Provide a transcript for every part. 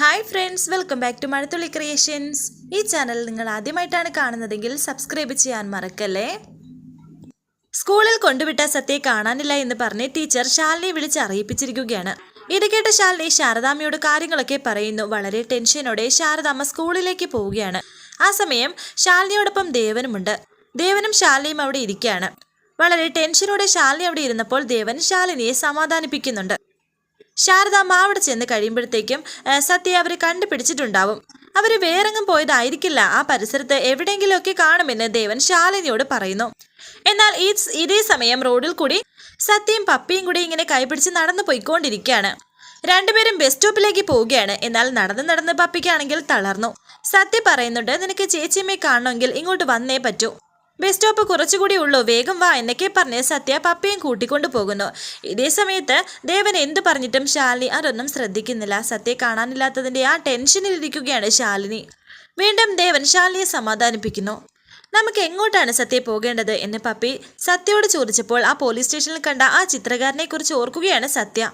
Hi friends welcome back to Mazhathulli creations ഈ channel നിങ്ങൾ ആദ്യമായിട്ടാണ് കാണുന്നതെങ്കിൽ സബ്സ്ക്രൈബ് ചെയ്യാൻ മറക്കല്ലേ? സ്കൂളിൽ കൊണ്ടുവിട്ട സത്യയെ കാണാനില്ല എന്ന് പറഞ്ഞ് ടീച്ചർ ശാലിനിയെ വിളിച്ച് അറിയിപ്പിച്ചിരിക്കുകയാണ്. ഇത് കേട്ട ശാലിനി ശാരദാമ്മയോട് കാര്യങ്ങളൊക്കെ പറയുന്നു. വളരെ ടെൻഷനോടെ ശാരദാമ്മ സ്കൂളിലേക്ക് പോവുകയാണ്. ആ സമയം ശാലിനിയോടൊപ്പം ദേവനുമുണ്ട്. ദേവനും ശാലിനിയും അവിടെ ഇരിക്കുകയാണ്. വളരെ ടെൻഷനോടെ ശാലിനി അവിടെ ഇരുന്നപ്പോൾ ദേവൻ ശാലിനിയെ സമാധാനിപ്പിക്കുന്നുണ്ട്. ശാരദാമ്മ അവിടെ ചെന്ന് കഴിയുമ്പോഴത്തേക്കും സത്യയെ സത്യ അവർ കണ്ടുപിടിച്ചിട്ടുണ്ടാവും. അവർ വേറെങ്ങും പോയതായിരിക്കില്ല. ആ പരിസരത്ത് എവിടെയെങ്കിലുമൊക്കെ കാണുമെന്ന് ദേവൻ ശാലിനിയോട് പറയുന്നു. എന്നാൽ ഈ ഇതേ സമയം റോഡിൽ കൂടി സത്യയും പപ്പിയും കൂടി ഇങ്ങനെ കൈപിടിച്ച് നടന്നു പോയിക്കൊണ്ടിരിക്കുകയാണ്. രണ്ടുപേരും ബസ് സ്റ്റോപ്പിലേക്ക് പോവുകയാണ്. എന്നാൽ നടന്ന് നടന്ന് പപ്പിക്കാണെങ്കിൽ തളർന്നു. സത്യ പറയുന്നുണ്ട് നിനക്ക് ചേച്ചിയമ്മയെ കാണണമെങ്കിൽ ഇങ്ങോട്ട് വന്നേ പറ്റൂ. ബസ് സ്റ്റോപ്പ് കുറച്ചുകൂടി ഉള്ളൂ. വേഗം വാ എന്നൊക്കെ പറഞ്ഞ് സത്യ പപ്പയും കൂട്ടിക്കൊണ്ടു പോകുന്നു. ഇതേ സമയത്ത് ദേവൻ എന്തു പറഞ്ഞിട്ടും ശാലിനി അതൊന്നും ശ്രദ്ധിക്കുന്നില്ല. സത്യ കാണാനില്ലാത്തതിന്റെ ആ ടെൻഷനിലിരിക്കുകയാണ് ശാലിനി. വീണ്ടും ദേവൻ ശാലിനിയെ സമാധാനിപ്പിക്കുന്നു. നമുക്ക് എങ്ങോട്ടാണ് സത്യ പോകേണ്ടത്? എന്ന് പപ്പി സത്യയോട് ചോദിച്ചപ്പോൾ ആ പോലീസ് സ്റ്റേഷനിൽ കണ്ട ആ ചിത്രകാരനെ കുറിച്ച് ഓർക്കുകയാണ് സത്യ.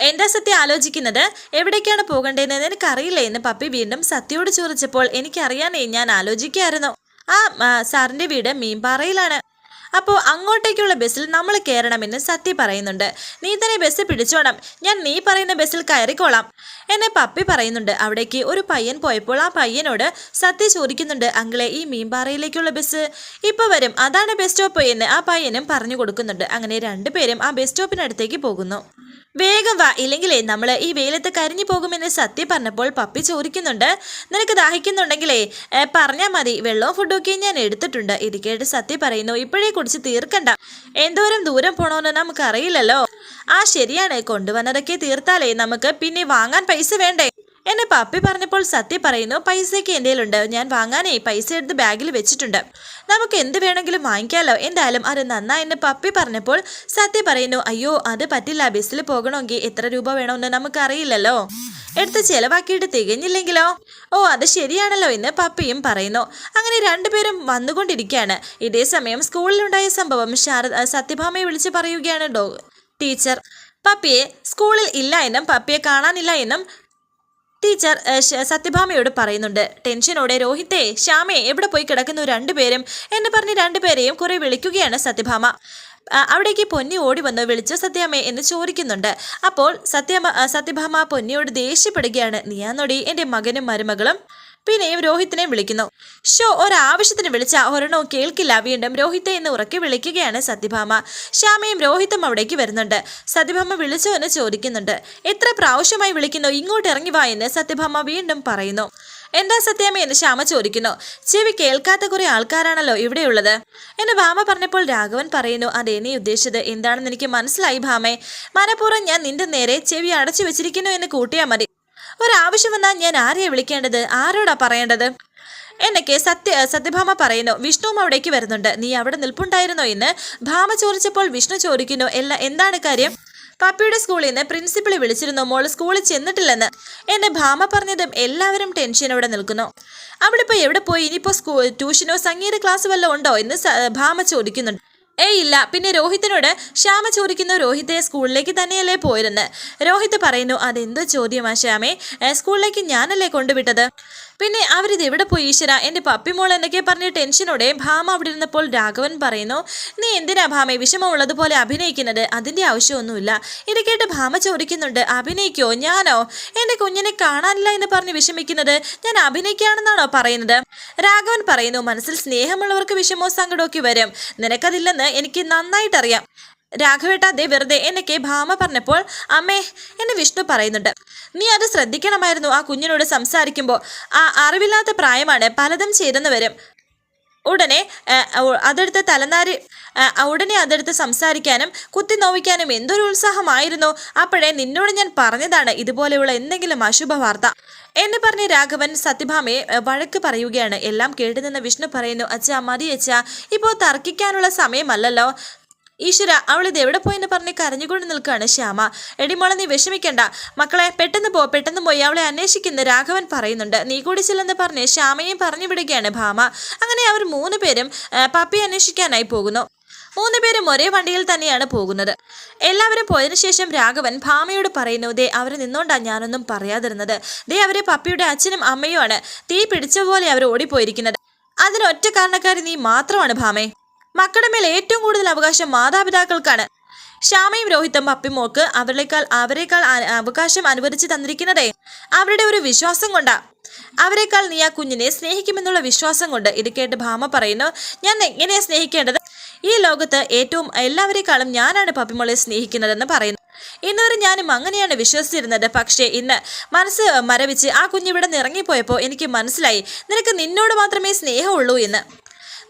എന്താ സത്യ ആലോചിക്കുന്നത്? എവിടേക്കാണ് പോകേണ്ടതെന്ന് എനിക്കറിയില്ല? എന്ന് പപ്പി വീണ്ടും സത്യയോട് ചോദിച്ചപ്പോൾ എനിക്കറിയാനേ ഞാൻ ആലോചിക്കായിരുന്നു. ആ സാറിന്റെ വീട് മീൻപാറയിലാണ്. അപ്പോൾ അങ്ങോട്ടേക്കുള്ള ബസ്സിൽ നമ്മൾ കയറണമെന്ന് സത്യ പറയുന്നുണ്ട്. നീ തന്നെ ബസ് പിടിച്ചോണം. ഞാൻ നീ പറയുന്ന ബസ്സിൽ കയറിക്കോളാം. എന്നെ പപ്പി പറയുന്നുണ്ട്. അവിടേക്ക് ഒരു പയ്യൻ പോയപ്പോൾ ആ പയ്യനോട് സത്യ ചോദിക്കുന്നുണ്ട് അങ്കിളെ ഈ മീൻപാറയിലേക്കുള്ള ബസ്? ഇപ്പോൾ വരും. അതാണ് ബസ് സ്റ്റോപ്പ് എന്ന് ആ പയ്യനും പറഞ്ഞു കൊടുക്കുന്നുണ്ട്. അങ്ങനെ രണ്ടുപേരും ആ ബസ് സ്റ്റോപ്പിനടുത്തേക്ക് പോകുന്നു. വേഗം വാ. ഇല്ലെങ്കിലേ നമ്മൾ ഈ വെയിലത്ത് കരിഞ്ഞു പോകുമെന്ന് സത്യം പറഞ്ഞപ്പോൾ പപ്പി ചോദിക്കുന്നുണ്ട്. നിനക്ക് ദാഹിക്കുന്നുണ്ടെങ്കിലേ പറഞ്ഞാൽ പറഞ്ഞാ മതി. വെള്ളവും ഫുഡൊക്കെ ഞാൻ എടുത്തിട്ടുണ്ട്. ഇത് കേട്ട് സത്യ പറയുന്നു. ഇപ്പോഴേ കുടിച്ച് തീർക്കണ്ട. എന്തോരം ദൂരം പോണോന്ന് നമുക്കറിയില്ലല്ലോ. ആ ശരിയാണ്. കൊണ്ടുവന്നതൊക്കെ തീർത്താലേ നമുക്ക് പിന്നെ വാങ്ങാൻ പൈസ വേണ്ടേ? എന്നെ പപ്പി പറഞ്ഞപ്പോൾ സത്യ പറയുന്നു പൈസയൊക്കെ എന്റെ കയ്യിലുണ്ട് ഞാൻ വാങ്ങാനേ പൈസ എടുത്ത് ബാഗിൽ വെച്ചിട്ടുണ്ട്. നമുക്ക് എന്ത് വേണമെങ്കിലും വാങ്ങിക്കാലോ. എന്തായാലും അത് നന്നായെന്ന് പപ്പി പറഞ്ഞപ്പോൾ സത്യ പറയുന്നു അയ്യോ അത് പറ്റില്ല. ബസ്സിൽ പോകണമെങ്കിൽ എത്ര രൂപ വേണമെന്ന് നമുക്കറിയില്ലല്ലോ. എടുത്ത് ചെലവാക്കിയിട്ട് തികഞ്ഞില്ലെങ്കിലോ? ഓ അത് ശരിയാണല്ലോ എന്ന് പപ്പിയും പറയുന്നു. അങ്ങനെ രണ്ടുപേരും വന്നുകൊണ്ടിരിക്കുകയാണ്. ഇതേ സമയം സ്കൂളിലുണ്ടായ സംഭവം ശാരദ സത്യഭാമയെ വിളിച്ച് പറയുകയാണ് ഡോ ടീച്ചർ. പപ്പിയെ സ്കൂളിൽ ഇല്ല എന്നും പപ്പിയെ കാണാനില്ല എന്നും ടീച്ചർ സത്യഭാമയോട് പറയുന്നുണ്ട്. ടെൻഷനോടെ രോഹിത്തെ ശ്യാമയെ എവിടെ പോയി കിടക്കുന്നു രണ്ടുപേരും? എന്ന് പറഞ്ഞ് രണ്ടുപേരെയും കുറെ വിളിക്കുകയാണ് സത്യഭാമ. അവിടേക്ക് പൊന്നി ഓടി വന്നു വിളിച്ചു സത്യാമ്മേ എന്ന് ചോദിക്കുന്നുണ്ട്. അപ്പോൾ സത്യമ്മ സത്യഭാമ പൊന്നിയോട് ദേഷ്യപ്പെടുകയാണ്. നീയാന്നൊടി എന്റെ മകനും മരുമകളും പിന്നെയും രോഹിത്തിനെ വിളിക്കുന്നു. ഷോ ഒരാവശ്യത്തിന് വിളിച്ച ഒരെണ്ണവും കേൾക്കില്ല. വീണ്ടും രോഹിത്തെ എന്ന് ഉറക്കി വിളിക്കുകയാണ് സത്യഭാമ. ശ്യാമയും രോഹിത്തും അവിടേക്ക് വരുന്നുണ്ട്. സത്യഭാമ വിളിച്ചോ എന്ന് ചോദിക്കുന്നുണ്ട്. എത്ര പ്രാവശ്യമായി വിളിക്കുന്നു? ഇങ്ങോട്ട് ഇറങ്ങി വാ എന്ന് സത്യഭാമ വീണ്ടും പറയുന്നു. എന്താ സത്യാമ്മ എന്ന് ശ്യാമ ചോദിക്കുന്നു. ചെവി കേൾക്കാത്ത കുറെ ആൾക്കാരാണല്ലോ ഇവിടെയുള്ളത്. എന്ന് ഭാമ പറഞ്ഞപ്പോൾ രാഘവൻ പറയുന്നു അതെ നീ ഉദ്ദേശിച്ചത് എന്താണെന്ന് എനിക്ക് മനസ്സിലായി ഭാമേ. മനഃപൂർവം ഞാൻ നിന്റെ നേരെ ചെവി അടച്ചു വെച്ചിരിക്കുന്നു എന്ന് കൂട്ടിയാൽ മതി. ഒരാവശ്യം വന്നാൽ ഞാൻ ആരെയാണ് വിളിക്കേണ്ടത്? ആരോടാ പറയേണ്ടത്? എന്നൊക്കെ സത്യ സത്യഭാമ പറയുന്നു. വിഷ്ണുവും അവിടേക്ക് വരുന്നുണ്ട്. നീ അവിടെ നിൽപ്പുണ്ടായിരുന്നോ എന്ന് ഭാമ ചോദിച്ചപ്പോൾ വിഷ്ണു ചോദിക്കുന്നു എല്ലാ എന്താണ് കാര്യം? പപ്പിയുടെ സ്കൂളിൽ നിന്ന് പ്രിൻസിപ്പളെ വിളിച്ചിരുന്നു. മോൾ സ്കൂളിൽ ചെന്നിട്ടില്ലെന്ന്. എന്നെ ഭാമ പറഞ്ഞതും എല്ലാവരും ടെൻഷൻ അവിടെ നിൽക്കുന്നു. അവളിപ്പോൾ എവിടെ പോയി? ഇനിയിപ്പോൾ സ്കൂ ട്യൂഷനോ സംഗീത ക്ലാസ് വല്ലതും ഉണ്ടോ? എന്ന് ഭാമ ചോദിക്കുന്നുണ്ട്. ഏയ് ഇല്ല. പിന്നെ രോഹിത്തിനോട് ശ്യാമ ചോദിക്കുന്നു രോഹിത്തെ സ്കൂളിലേക്ക് തന്നെയല്ലേ പോയിരുന്നത് രോഹിത് പറയുന്നു അതെന്തോ ചോദ്യമാ ശ്യാമേ? സ്കൂളിലേക്ക് ഞാനല്ലേ കൊണ്ടുവിട്ടത്? പിന്നെ അവരിത് എവിടെ പോയി ഈശ്വര? എന്റെ പപ്പിമോൾ എന്നൊക്കെ പറഞ്ഞ് ടെൻഷനോടെ ഭാമ അവിടെ ഇരുന്നപ്പോൾ രാഘവൻ പറയുന്നു നീ എന്തിനാ ഭാമയെ വിഷമമുള്ളതുപോലെ അഭിനയിക്കുന്നത്? അതിന്റെ ആവശ്യമൊന്നുമില്ല. ഇത് കേട്ട് ഭാമ ചോദിക്കുന്നുണ്ട് അഭിനയിക്കോ? ഞാനോ? എന്റെ കുഞ്ഞിനെ കാണാനില്ല എന്ന് പറഞ്ഞ് വിഷമിക്കുന്നത്? ഞാൻ അഭിനയിക്കുകയാണെന്നാണോ പറയുന്നത്? രാഘവൻ പറയുന്നു മനസ്സിൽ സ്നേഹമുള്ളവർക്ക് വിഷമോ സങ്കടമൊക്കെ വരും. നിനക്കതില്ലെന്ന് എനിക്ക് നന്നായിട്ടറിയാം. രാഘവേട്ട ദേ വെറുതെ എന്നൊക്കെ ഭാമ പറഞ്ഞപ്പോൾ അമ്മേ എന്നെ വിഷ്ണു പറയുന്നുണ്ട്. നീ അത് ശ്രദ്ധിക്കണമായിരുന്നു ആ കുഞ്ഞിനോട് സംസാരിക്കുമ്പോൾ ആ അറിവില്ലാത്ത പ്രായമാണ് പലതും വരും. ഉടനെ അതെടുത്ത് തലനാരി ഉടനെ അതെടുത്ത് സംസാരിക്കാനും കുത്തി നോവിക്കാനും എന്തൊരു ഉത്സാഹമായിരുന്നു. അപ്പോഴേ നിന്നോട് ഞാൻ പറഞ്ഞതാണ് ഇതുപോലെയുള്ള എന്തെങ്കിലും അശുഭ വാർത്ത എന്ന് പറഞ്ഞ് രാഘവൻ സത്യഭാമയെ വഴക്ക് പറയുകയാണ്. എല്ലാം കേട്ടുനിന്ന് വിഷ്ണു പറയുന്നു അച്ഛ മതി അച്ഛ ഇപ്പോൾ തർക്കിക്കാനുള്ള സമയമല്ലല്ലോ. ഈശ്വര അവൾ ഇത് എവിടെ പോയെന്ന് പറഞ്ഞ് കരഞ്ഞുകൊണ്ട് നിൽക്കുകയാണ് ശ്യാമ. എടിമോളെ നീ വിഷമിക്കണ്ട. മക്കളെ പെട്ടെന്ന് പോ പെട്ടെന്ന് പോയി. അവളെ അന്വേഷിക്കുന്ന രാഘവൻ പറയുന്നുണ്ട്. നീ കൂടി ചെല്ലെന്ന് പറഞ്ഞ് ശ്യാമയും പറഞ്ഞു വിടുകയാണ് ഭാമ. അങ്ങനെ അവർ മൂന്ന് പേരും പപ്പി അന്വേഷിക്കാനായി പോകുന്നു. മൂന്ന് പേരും ഒരേ വണ്ടിയിൽ തന്നെയാണ് പോകുന്നത്. എല്ലാവരും പോയതിനു ശേഷം രാഘവൻ ഭാമയോട് പറയുന്നു ദേ അവരെ നിന്നോണ്ടാ ഞാനൊന്നും പറയാതിരുന്നത്. ദേ അവരെ പപ്പിയുടെ അച്ഛനും അമ്മയുമാണ്. തീ പിടിച്ച പോലെ അവർ ഓടിപ്പോയിരിക്കുന്നത്. അതിനൊറ്റ കാരണക്കാരി നീ മാത്രമാണ് ഭാമേ. മക്കളുടെ മേൽ ഏറ്റവും കൂടുതൽ അവകാശം മാതാപിതാക്കൾക്കാണ്. ശ്യാമയും രോഹിത്തും പപ്പിമോക്ക് അവരെക്കാൾ അവരെക്കാൾ അവകാശം അനുവദിച്ചു തന്നിരിക്കുന്നതേ അവരുടെ ഒരു വിശ്വാസം കൊണ്ടാ. അവരെക്കാൾ നീ ആ കുഞ്ഞിനെ സ്നേഹിക്കുമെന്നുള്ള വിശ്വാസം കൊണ്ട് ഇത് കേട്ട് ഭാമ പറയുന്നു ഞാൻ എങ്ങനെയാ സ്നേഹിക്കേണ്ടത്? ഈ ലോകത്ത് ഏറ്റവും എല്ലാവരെക്കാളും ഞാനാണ് പപ്പിമോളെ സ്നേഹിക്കുന്നതെന്ന് പറയുന്നു. ഇന്നുവരെ ഞാനും അങ്ങനെയാണ് വിശ്വസിച്ചിരുന്നത്. പക്ഷേ ഇന്ന് മനസ്സ് മരവിച്ച് ആ കുഞ്ഞിവിടെ നിന്ന് ഇറങ്ങിപ്പോയപ്പോൾ എനിക്ക് മനസ്സിലായി. നിനക്ക് നിന്നോട് മാത്രമേ സ്നേഹമുള്ളൂ എന്ന്.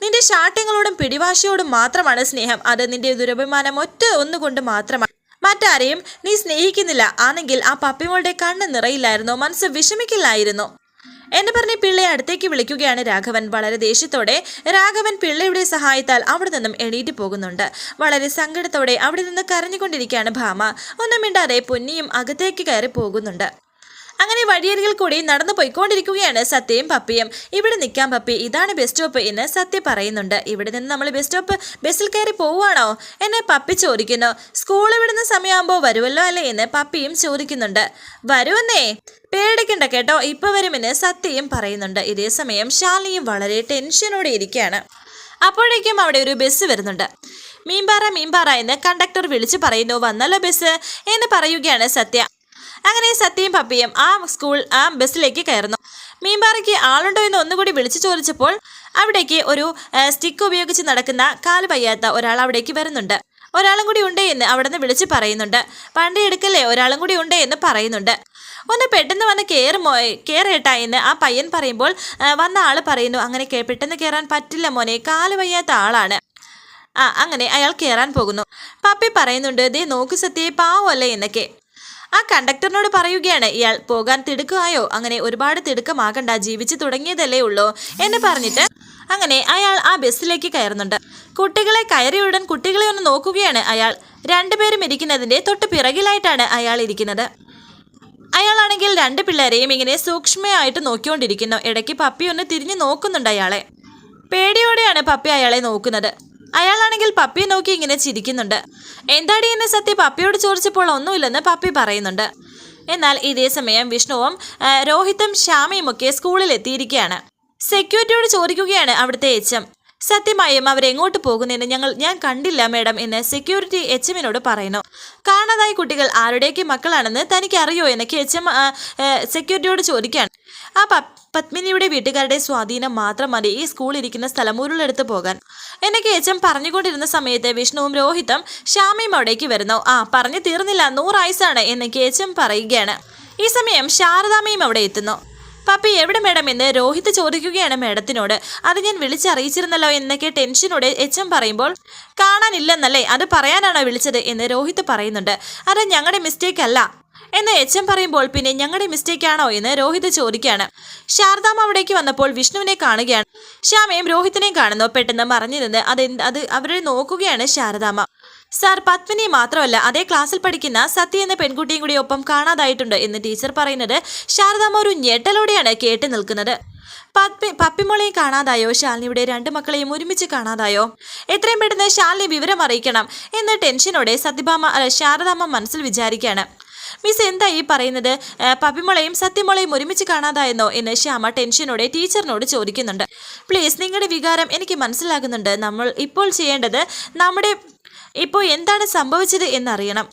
നിന്റെ ശാട്ടങ്ങളോടും പിടിവാശിയോടും മാത്രമാണ് സ്നേഹം. അത് നിന്റെ ദുരഭിമാനം ഒറ്റ ഒന്നുകൊണ്ട് മാത്രമാണ്. മറ്റാരെയും നീ സ്നേഹിക്കുന്നില്ല. ആണെങ്കിൽ ആ പപ്പിമോളുടെ കണ്ണ് നിറയില്ലായിരുന്നു? മനസ്സ് വിഷമിക്കില്ലായിരുന്നോ? എന്ന് പറഞ്ഞ് പിള്ളയെ അടുത്തേക്ക് വിളിക്കുകയാണ് രാഘവൻ. വളരെ ദേഷ്യത്തോടെ രാഘവൻ പിള്ളയുടെ സഹായത്താൽ അവിടെ നിന്നും എണീറ്റ് പോകുന്നുണ്ട്. വളരെ സങ്കടത്തോടെ അവിടെ നിന്ന് കരഞ്ഞുകൊണ്ടിരിക്കുകയാണ് ഭാമ. ഒന്നും മിണ്ടാതെ പൊന്നിയും അകത്തേക്ക് കയറി പോകുന്നുണ്ട്. അങ്ങനെ വഴിയരികിൽ കൂടി നടന്നു പോയിക്കൊണ്ടിരിക്കുകയാണ് സത്യയും പപ്പിയും. ഇവിടെ നിൽക്കാൻ പപ്പി ഇതാണ് ബസ് സ്റ്റോപ്പ് എന്ന് സത്യ പറയുന്നുണ്ട്. ഇവിടെ നിന്ന് നമ്മൾ ബസ് സ്റ്റോപ്പ് ബസ്സിൽ കയറി പോവുകയാണോ? എന്നെ പപ്പി ചോദിക്കുന്നു. സ്കൂൾ വിടുന്ന സമയമാകുമ്പോൾ വരുമല്ലോ അല്ലേ എന്ന് പപ്പിയും ചോദിക്കുന്നുണ്ട്. വരുമെന്നേ? പേടിക്കണ്ട കേട്ടോ. ഇപ്പൊ വരുമെന്ന് സത്യയും പറയുന്നുണ്ട്. ഇതേ സമയം ശാലിയും വളരെ ടെൻഷനോടെ ഇരിക്കുകയാണ്. അപ്പോഴേക്കും അവിടെ ഒരു ബസ് വരുന്നുണ്ട്. മീൻപാറ മീൻപാറ എന്ന് കണ്ടക്ടർ വിളിച്ചു പറയുന്നു വന്നല്ലോ ബസ് എന്ന് പറയുകയാണ് സത്യ. അങ്ങനെ സത്യയും പപ്പിയും ആ സ്കൂൾ ആ ബസ്സിലേക്ക് കയറുന്നു. മീൻപാറയ്ക്ക് ആളുണ്ടോ എന്ന് ഒന്നുകൂടി വിളിച്ചു ചോദിച്ചപ്പോൾ അവിടേക്ക് ഒരു സ്റ്റിക്ക് ഉപയോഗിച്ച് നടക്കുന്ന കാൽ വയ്യാത്ത ഒരാൾ അവിടേക്ക് വരുന്നുണ്ട്. ഒരാളും കൂടി ഉണ്ട് എന്ന് അവിടെ നിന്ന് വിളിച്ച് പറയുന്നുണ്ട്. വണ്ടി എടുക്കല്ലേ? ഒരാളും കൂടി ഉണ്ട് എന്ന് പറയുന്നുണ്ട്. ഒന്ന് പെട്ടെന്ന് വന്ന് കയറുമോ കയറേട്ടാ എന്ന് ആ പയ്യൻ പറയുമ്പോൾ വന്ന ആൾ പറയുന്നു അങ്ങനെ പെട്ടെന്ന് കയറാൻ പറ്റില്ല മോനെ കാൽ വയ്യാത്ത ആളാണ്. ആ അങ്ങനെ അയാൾ കയറാൻ പോകുന്നു. പപ്പി പറയുന്നുണ്ട് ദേ നോക്ക് സത്യേ പാവല്ലേ എന്നൊക്കെ. ആ കണ്ടക്ടറിനോട് പറയുകയാണ് ഇയാൾ പോകാൻ തിടുക്കമായോ? അങ്ങനെ ഒരുപാട് തിടുക്കമാകണ്ട ജീവിച്ചു തുടങ്ങിയതല്ലേ ഉള്ളൂ എന്ന് പറഞ്ഞിട്ട് അങ്ങനെ അയാൾ ആ ബസ്സിലേക്ക് കയറുന്നുണ്ട്. കുട്ടികളെ കയറിയ ഉടൻ കുട്ടികളെ ഒന്ന് നോക്കുകയാണ്. അയാൾ രണ്ടുപേരും ഇരിക്കുന്നതിന്റെ തൊട്ട് പിറകിലായിട്ടാണ് അയാൾ ഇരിക്കുന്നത്. അയാളാണെങ്കിൽ രണ്ട് പിള്ളേരെയും ഇങ്ങനെ സൂക്ഷ്മയായിട്ട് നോക്കിക്കൊണ്ടിരിക്കുന്നു. ഇടയ്ക്ക് പപ്പി ഒന്ന് തിരിഞ്ഞു നോക്കുന്നുണ്ട് അയാളെ. പേടിയോടെയാണ് പപ്പി അയാളെ നോക്കുന്നത്. അയാളാണെങ്കിൽ പപ്പിയെ നോക്കി ഇങ്ങനെ ചിരിക്കുന്നുണ്ട്. എന്താടി എന്നെ സത്യ പപ്പിയോട് ചോദിച്ചപ്പോൾ ഒന്നുമില്ലെന്ന് പപ്പി പറയുന്നുണ്ട്. എന്നാൽ ഇതേ സമയം വിഷ്ണുവും രോഹിത്തും ശ്യാമയും ഒക്കെ സ്കൂളിൽ എത്തിയിരിക്കുകയാണ്. സെക്യൂരിറ്റിയോട് ചോദിക്കുകയാണ് അവിടുത്തെ എച്ച് സത്യമായും അവരെങ്ങോട്ട് പോകുന്നതിന് ഞങ്ങൾ ഞാൻ കണ്ടില്ല മേഡം എന്ന് സെക്യൂരിറ്റി എച്ച് എമ്മിനോട് പറയുന്നു. കാണാതായ കുട്ടികൾ ആരുടെയൊക്കെ മക്കളാണെന്ന് തനിക്ക് അറിയോ എന്നൊക്കെ എച്ച് എം സെക്യൂരിറ്റിയോട് ചോദിക്കുകയാണ്. ആ പത്മിനിയുടെ വീട്ടുകാരുടെ സ്വാധീനം മാത്രം മതി ഈ സ്കൂൾ ഇരിക്കുന്ന സ്ഥലം ഉരുളെടുത്ത് പോകാൻ. എന്നെ എച്ച് എം പറഞ്ഞുകൊണ്ടിരുന്ന സമയത്ത് വിഷ്ണുവും രോഹിതും ശ്യാമയും അവിടേക്ക് വരുന്നു. ആ പറഞ്ഞു തീർന്നില്ല നൂറായുസാണ് എന്ന് എച്ച് എം പറയുകയാണ്. ഈ സമയം ശാരദാമയും അവിടെ എത്തുന്നു. പപ്പി എവിടെ മേഡം? എന്ന് രോഹിത് ചോദിക്കുകയാണ് മേഡത്തിനോട്. അത് ഞാൻ വിളിച്ചറിയിച്ചിരുന്നല്ലോ എന്നൊക്കെ ടെൻഷനോടെ എച്ച് എം പറയുമ്പോൾ കാണാനില്ലെന്നല്ലേ അത് പറയാനാണോ വിളിച്ചത്? എന്ന് രോഹിത് പറയുന്നുണ്ട്. അത് ഞങ്ങളുടെ മിസ്റ്റേക്ക് അല്ല. എന്ന് എച്ച് എം പറയുമ്പോൾ പിന്നെ ഞങ്ങളുടെ മിസ്റ്റേക്ക് ആണോ എന്ന് രോഹിത് ചോദിക്കുകയാണ്. ശാരദാമ്മ അവിടേക്ക് വന്നപ്പോൾ വിഷ്ണുവിനെ കാണുകയാണ്. ശ്യാമയും രോഹിത്തിനെയും കാണുന്നു. പെട്ടെന്ന് മറഞ്ഞു നിന്ന് അത് അത് അവരെ നോക്കുകയാണ് ശാരദാമ്മ. സാർ പത്മിനി മാത്രമല്ല അതേ ക്ലാസ്സിൽ പഠിക്കുന്ന സത്യ എന്ന പെൺകുട്ടിയും കൂടി ഒപ്പം കാണാതായിട്ടുണ്ട് എന്ന് ടീച്ചർ പറയുന്നത് ശാരദാമ്മ ഒരു ഞെട്ടലോടെയാണ് കേട്ട് നിൽക്കുന്നത്. പത്മി പപ്പിമോളെയും കാണാതായോ? ശാലിനിയുടെ രണ്ട് മക്കളെയും ഒരുമിച്ച് കാണാതായോ? എത്രയും പെട്ടെന്ന് ശാലിനി വിവരം അറിയിക്കണം എന്ന് ടെൻഷനോടെ സത്യഭാമ ശാരദാമ മനസ്സിൽ വിചാരിക്കുകയാണ്. മിസ് എന്താ ഈ പറയുന്നത്? പപ്പിമുളയും സത്യമുളയും ഒരുമിച്ച് കാണാതായെന്നോ എന്ന് ശ്യാമ ടെൻഷനോടെ ടീച്ചറിനോട് ചോദിക്കുന്നുണ്ട്. പ്ലീസ് നിങ്ങളുടെ വികാരം എനിക്ക് മനസ്സിലാകുന്നുണ്ട്. നമ്മൾ ഇപ്പോൾ ചെയ്യേണ്ടത് നമ്മുടെ ഇപ്പോൾ എന്താണ് സംഭവിച്ചത് എന്നറിയണം.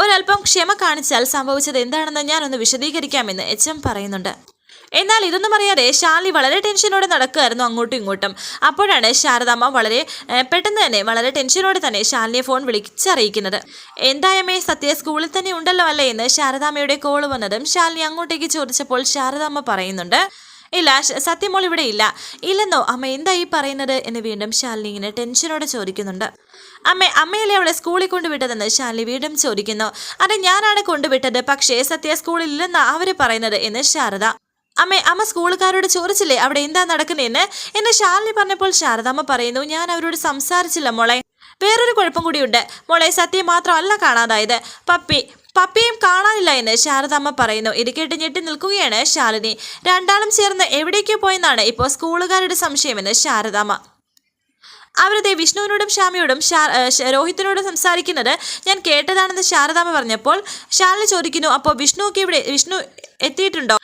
ഒരല്പം ക്ഷമ കാണിച്ചാൽ സംഭവിച്ചത് എന്താണെന്ന് ഞാനൊന്ന് വിശദീകരിക്കാമെന്ന് എച്ച് എം പറയുന്നുണ്ട്. എന്നാൽ ഇതൊന്നും അറിയാതെ ഷാർലി വളരെ ടെൻഷനോടെ നടക്കുകയായിരുന്നു അങ്ങോട്ടും ഇങ്ങോട്ടും. അപ്പോഴാണ് ശാരദാമ്മ വളരെ പെട്ടെന്ന് തന്നെ വളരെ ടെൻഷനോടെ തന്നെ ഷാർലിയെ ഫോൺ വിളിച്ചറിയിക്കുന്നത്. എന്തായമേ സത്യ സ്കൂളിൽ തന്നെ ഉണ്ടല്ലോ അല്ലേ എന്ന് ശാരദാമ്മയുടെ കോൾ വന്നതും ശാലിനി അങ്ങോട്ടേക്ക് ചോദിച്ചപ്പോൾ ശാരദാമ്മ പറയുന്നുണ്ട് ഇല്ല സത്യമോൾ ഇവിടെ ഇല്ല. ഇല്ലെന്നോ അമ്മ എന്താ ഈ പറയുന്നത്? എന്ന് വീണ്ടും ശാലിനി ഇങ്ങനെ ടെൻഷനോടെ ചോദിക്കുന്നുണ്ട്. അമ്മ അമ്മയല്ലേ അവളെ സ്കൂളിൽ കൊണ്ടുവിട്ടതെന്ന്? ശാലിനി വീണ്ടും ചോദിക്കുന്നു. അത് ഞാനാണ് കൊണ്ടുവിട്ടത് പക്ഷേ സത്യ സ്കൂളിൽ ഇല്ലെന്നാണ് അവർ പറയുന്നത്? എന്ന് ശാരദ അമ്മ അമ്മ സ്കൂളുകാരോട് ചോദിച്ചില്ലേ അവിടെ എന്താ നടക്കുന്നതെന്ന് എന്നെ ശാലിനി പറഞ്ഞപ്പോൾ ശാരദാമ്മ പറയുന്നു ഞാൻ അവരോട് സംസാരിച്ചില്ല മോളെ. വേറൊരു കുഴപ്പം കൂടിയുണ്ട്. മോളെ സത്യം മാത്രമല്ല കാണാതായത്. പപ്പി പപ്പിയും കാണാനില്ല എന്ന് ശാരദാമ്മ പറയുന്നു. ഇത് കേട്ട് ഞെട്ടി നിൽക്കുകയാണ് ശാലിനി. രണ്ടാളും ചേർന്ന് എവിടേക്കോ പോയെന്നാണ് ഇപ്പോൾ സ്കൂളുകാരുടെ സംശയമെന്ന് ശാരദാമ്മ അവരതേ വിഷ്ണുവിനോടും ശ്യാമയോടും രോഹിത്തിനോടും സംസാരിക്കുന്നത് ഞാൻ കേട്ടതാണെന്ന് ശാരദാമ്മ പറഞ്ഞപ്പോൾ ശാലിനി ചോദിക്കുന്നു അപ്പോൾ വിഷ്ണു ഒക്കെ ഇവിടെ വിഷ്ണു എത്തിയിട്ടുണ്ടോ?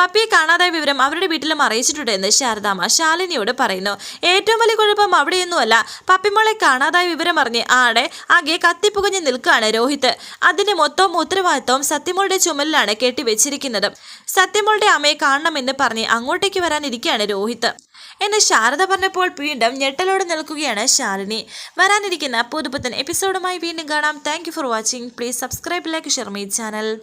പപ്പിയെ കാണാതായ വിവരം അവരുടെ വീട്ടിലും അറിയിച്ചിട്ടുണ്ട് എന്ന് ശാരദാമ്മ ശാലിനിയോട് പറയുന്നു. ഏറ്റവും വലിയ കുഴപ്പം അവിടെയൊന്നുമല്ല. പപ്പിമോളെ കാണാതായ വിവരം അറിഞ്ഞ് ആടെ ആകെ കത്തിപ്പുകഞ്ഞ് നിൽക്കുകയാണ് രോഹിത്. അതിന്റെ മൊത്തവും ഉത്തരവാദിത്വവും സത്യമോളുടെ ചുമലിലാണ് കെട്ടിവെച്ചിരിക്കുന്നത്. സത്യമോളുടെ അമ്മയെ കാണണമെന്ന് പറഞ്ഞ് അങ്ങോട്ടേക്ക് വരാനിരിക്കുകയാണ് രോഹിത്. എന്ന് ശാരദ പറഞ്ഞപ്പോൾ വീണ്ടും ഞെട്ടലോടെ നിൽക്കുകയാണ് ശാലിനി. വരാനിരിക്കുന്ന പുതുപുത്തൻ എപ്പിസോഡുമായി വീണ്ടും കാണാം. Thank for watching please subscribe like share my channel